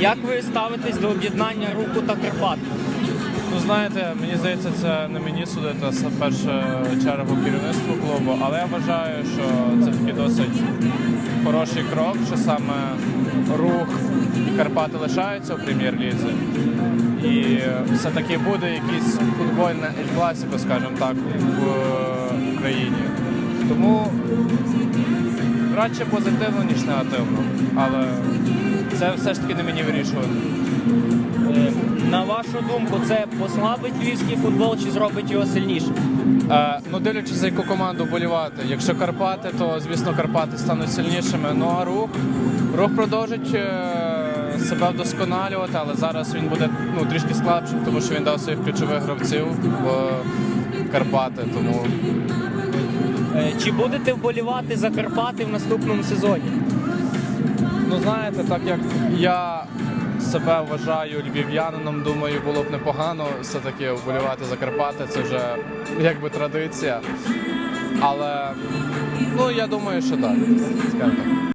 Як ви ставитесь до об'єднання руху та Карпат? Ну знаєте, мені здається, це не мені судити, а в першу чергу керівництво клубу, але я вважаю, що це такий досить хороший крок, що саме рух Карпати лишаються у прем'єр-лізі. І все-таки буде якийсь футбольне ель-класіко, скажімо так, в Україні. Тому радше позитивно, ніж негативно. Але це все ж таки не мені вирішувати. Е, На вашу думку, це послабить львівський футбол чи зробить його сильнішим? Е, ну, дивлячись, за яку команду болівати. Якщо Карпати, то звісно Карпати стануть сильнішими. Ну а рух, рух продовжить е, себе вдосконалювати, але зараз він буде ну, трішки слабшим, тому що він дав своїх ключових гравців в Карпати. Тому Е, Чи будете вболівати за Карпати в наступному сезоні? Ну знаєте, так як я себе вважаю львів'янином, думаю, було б непогано все-таки вболівати за Карпати. Це вже якби традиція. Але ну я думаю, що так.